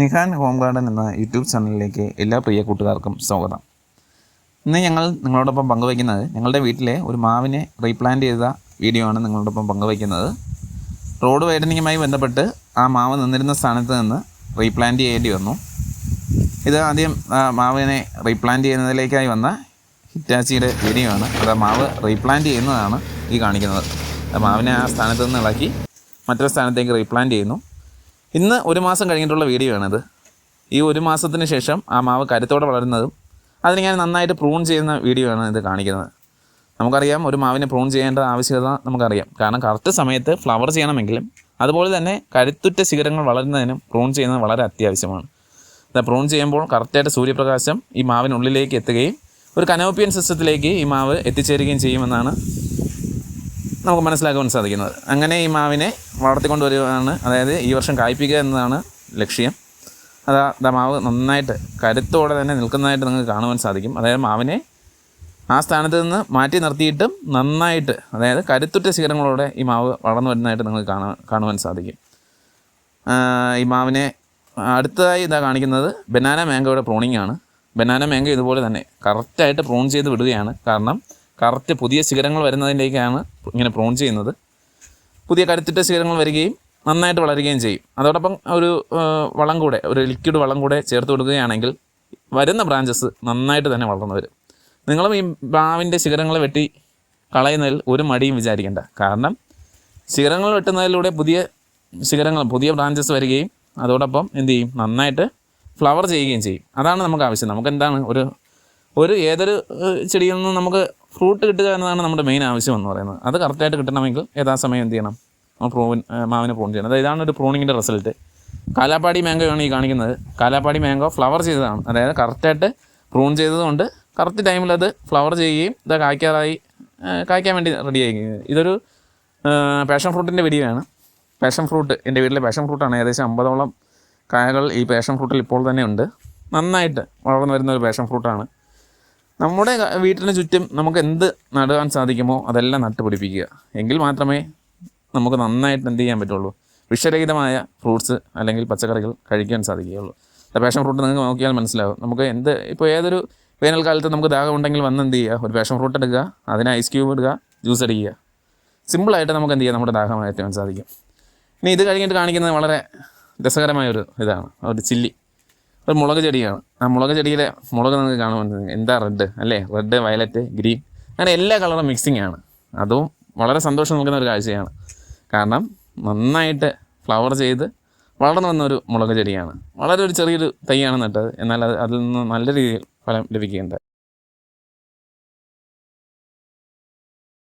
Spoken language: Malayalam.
നിഹാൻ ഹോം ഗാർഡൻ എന്ന യൂട്യൂബ് ചാനലിലേക്ക് എല്ലാ പ്രിയ കൂട്ടുകാർക്കും സ്വാഗതം. ഇന്ന് ഞങ്ങൾ നിങ്ങളോടൊപ്പം പങ്കുവയ്ക്കുന്നത് ഞങ്ങളുടെ വീട്ടിലെ ഒരു മാവിനെ റീപ്ലാന്റ് ചെയ്ത വീഡിയോ ആണ് നിങ്ങളോടൊപ്പം പങ്കുവയ്ക്കുന്നത്. റോഡ് വൈഡനിങ്ങുമായി ബന്ധപ്പെട്ട് ആ മാവ് നിന്നിരുന്ന സ്ഥാനത്ത് നിന്ന് റീപ്ലാന്റ് ചെയ്യേണ്ടി വന്നു. ഇത് ആദ്യം മാവിനെ റീപ്ലാന്റ് ചെയ്യുന്നതിലേക്കായി വന്ന ഹിറ്റാച്ചിയുടെ വീഡിയോ ആണ്. അത് മാവ് റീപ്ലാന്റ് ചെയ്യുന്നതാണ് ഈ കാണിക്കുന്നത്. മാവിനെ ആ സ്ഥാനത്ത് നിന്ന് ഇളക്കി മറ്റൊരു സ്ഥാനത്തേക്ക് റീപ്ലാന്റ് ചെയ്യുന്നു. ഇന്ന് ഒരു മാസം കഴിഞ്ഞിട്ടുള്ള വീഡിയോ ആണത് ഈ ഒരു മാസത്തിന് ശേഷം ആ മാവ് കരുത്തോടെ വളരുന്നതും അതിന് ഞാൻ നന്നായിട്ട് പ്രൂൺ ചെയ്യുന്ന വീഡിയോ ആണ് ഇത് കാണിക്കുന്നത്. നമുക്കറിയാം ഒരു മാവിനെ പ്രൂൺ ചെയ്യേണ്ട ആവശ്യകത നമുക്കറിയാം. കാരണം കറക്റ്റ് സമയത്ത് ഫ്ലവർ ചെയ്യണമെങ്കിലും അതുപോലെ തന്നെ കരുത്തുറ്റ ശിഖരങ്ങൾ വളരുന്നതിനും പ്രൂൺ ചെയ്യുന്നത് വളരെ അത്യാവശ്യമാണ്. ഇത് പ്രൂൺ ചെയ്യുമ്പോൾ കറക്റ്റായിട്ട് സൂര്യപ്രകാശം ഈ മാവിനുള്ളിലേക്ക് എത്തുകയും ഒരു കനോപ്പിയൻ സിസ്റ്റത്തിലേക്ക് ഈ മാവ് എത്തിച്ചേരുകയും ചെയ്യുമെന്നാണ് നമുക്ക് മനസ്സിലാക്കാൻ സാധിക്കുന്നത്. അങ്ങനെ ഈ മാവിനെ വളർത്തിക്കൊണ്ട് വരികയാണ് അതായത് ഈ വർഷം കായ്പിക്കുക എന്നതാണ് ലക്ഷ്യം. അതാ മാവ് നന്നായിട്ട് കരുത്തോടെ തന്നെ നിൽക്കുന്നതായിട്ട് നിങ്ങൾക്ക് കാണുവാൻ സാധിക്കും. അതായത് മാവിനെ ആ സ്ഥാനത്ത് നിന്ന് മാറ്റി നിർത്തിയിട്ടും നന്നായിട്ട് അതായത് കരുത്തുറ്റ ശിഖരങ്ങളോടെ ഈ മാവ് വളർന്നു വരുന്നതായിട്ട് നിങ്ങൾക്ക് കാണാൻ കാണുവാൻ സാധിക്കും. ഈ മാവിനെ അടുത്തതായി ഇതാ കാണിക്കുന്നത് ബനാന മാങ്കോയുടെ പ്രൂണിംഗ് ആണ്. ബനാന മാങ്കോ ഇതുപോലെ തന്നെ കറക്റ്റായിട്ട് പ്രോൺ ചെയ്ത് വിടുകയാണ്. കാരണം കറക്റ്റ് പുതിയ ശിഖരങ്ങൾ വരുന്നതിലേക്കാണ് ഇങ്ങനെ പ്രോൺ ചെയ്യുന്നത്. പുതിയ കരുത്തിട്ട ശിഖരങ്ങൾ വരികയും നന്നായിട്ട് വളരുകയും ചെയ്യും. അതോടൊപ്പം ഒരു വളം കൂടെ ഒരു ലിക്വിഡ് വളം കൂടെ ചേർത്ത് കൊടുക്കുകയാണെങ്കിൽ വരുന്ന ബ്രാഞ്ചസ് നന്നായിട്ട് തന്നെ വളർന്നു വരും. നിങ്ങളും ഈ ബാവിന്റെ ശിഖരങ്ങൾ വെട്ടി കളയുന്നതിൽ ഒരു മടിയും വിചാരിക്കേണ്ട. കാരണം ശിഖരങ്ങൾ വെട്ടുന്നതിലൂടെ പുതിയ ശിഖരങ്ങൾ പുതിയ ബ്രാഞ്ചസ് വരികയും അതോടൊപ്പം എന്ത് ചെയ്യും? നന്നായിട്ട് ഫ്ലവർ ചെയ്യുകയും ചെയ്യും. അതാണ് നമുക്ക് ആവശ്യം. നമുക്ക് എന്താണ് ഒരു ഒരു ഏതൊരു ചെടിയിൽ നിന്നും നമുക്ക് ഫ്രൂട്ട് കിട്ടുക എന്നതാണ് നമ്മുടെ മെയിൻ ആവശ്യം എന്ന് പറയുന്നത്. അത് കറക്റ്റായിട്ട് കിട്ടണമെങ്കിൽ യഥാസമയം എന്ത് ചെയ്യണം? പ്രൂവിൻ മാവിനെ പ്രൂൺ ചെയ്യണം. അതായത് ഇതാണ് ഒരു പ്രൂണിങ്ങിന്റെ റിസൾട്ട് കാലാപ്പാടി മാംഗോയാണ് ഈ കാണിക്കുന്നത്. കാലാപ്പാടി മാംഗോ ഫ്ലവർ ചെയ്തതാണ്. അതായത് കറക്റ്റായിട്ട് പ്രൂൺ ചെയ്തതുകൊണ്ട് കറക്റ്റ് ടൈമിൽ അത് ഫ്ലവർ ചെയ്യുകയും ഇത് കായ്ക്കാറായി കായ്ക്കാൻ വേണ്ടി റെഡി ആയിരിക്കും. ഇതൊരു പാഷൻ ഫ്രൂട്ടിന്റെ വീഡിയോ ആണ്. പാഷൻ ഫ്രൂട്ട് എന്റെ വീട്ടിലെ പാഷൻ ഫ്രൂട്ടാണ് ഏകദേശം അമ്പതോളം കായകൾ ഈ പാഷൻ ഫ്രൂട്ടിൽ ഇപ്പോൾ തന്നെ ഉണ്ട്. നന്നായിട്ട് വളർന്നു വരുന്ന ഒരു പാഷൻ ഫ്രൂട്ടാണ് നമ്മുടെ വീട്ടിന് ചുറ്റും നമുക്ക് എന്ത് നടുവാൻ സാധിക്കുമോ അതെല്ലാം നട്ടുപിടിപ്പിക്കുക. എങ്കിൽ മാത്രമേ നമുക്ക് നന്നായിട്ട് എന്ത് ചെയ്യാൻ പറ്റുള്ളൂ. വിഷരഹിതമായ ഫ്രൂട്ട്സ് അല്ലെങ്കിൽ പച്ചക്കറികൾ കഴിക്കാൻ സാധിക്കുകയുള്ളൂ. പാഷൻ ഫ്രൂട്ട് നിങ്ങൾക്ക് നോക്കിയാൽ മനസ്സിലാവും. നമുക്ക് എന്ത് ഇപ്പോൾ ഏതൊരു വേനൽക്കാലത്ത് നമുക്ക് ദാഹം ഉണ്ടെങ്കിൽ വന്ന് എന്ത് ചെയ്യുക? ഒരു പാഷൻ ഫ്രൂട്ട് എടുക്കുക അതിന് ഐസ് ക്യൂബ് ഇടുക ജ്യൂസ് അടിക്കുക. സിമ്പിളായിട്ട് നമുക്ക് എന്ത് ചെയ്യാം? നമ്മുടെ ദാഹം മാറ്റാൻ സാധിക്കും. ഇനി ഇത് കഴിഞ്ഞിട്ട് കാണിക്കുന്നത് വളരെ രസകരമായ ഒരു ഇതാണ്. ഒരു ചില്ലി. ഒരു മുളക് ചെടിയാണ്. ആ മുളക് ചെടിയിലെ മുളക് നിങ്ങൾക്ക് കാണുമ്പോൾ എന്താ റെഡ് അല്ലേ? റെഡ് വയലറ്റ് ഗ്രീൻ അങ്ങനെ എല്ലാ കളറും മിക്സിംഗ് ആണ്. അതും വളരെ സന്തോഷം നൽകുന്ന ഒരു കാഴ്ചയാണ്. കാരണം നന്നായിട്ട് ഫ്ലവർ ചെയ്ത് വളർന്നു വന്ന ഒരു മുളക് ചെടിയാണ്. വളരെ ഒരു ചെറിയൊരു തൈയാണ് നട്ടത് എന്നാൽ അത് അതിൽ നിന്ന് നല്ല രീതിയിൽ ഫലം ലഭിക്കുകയുണ്ടായി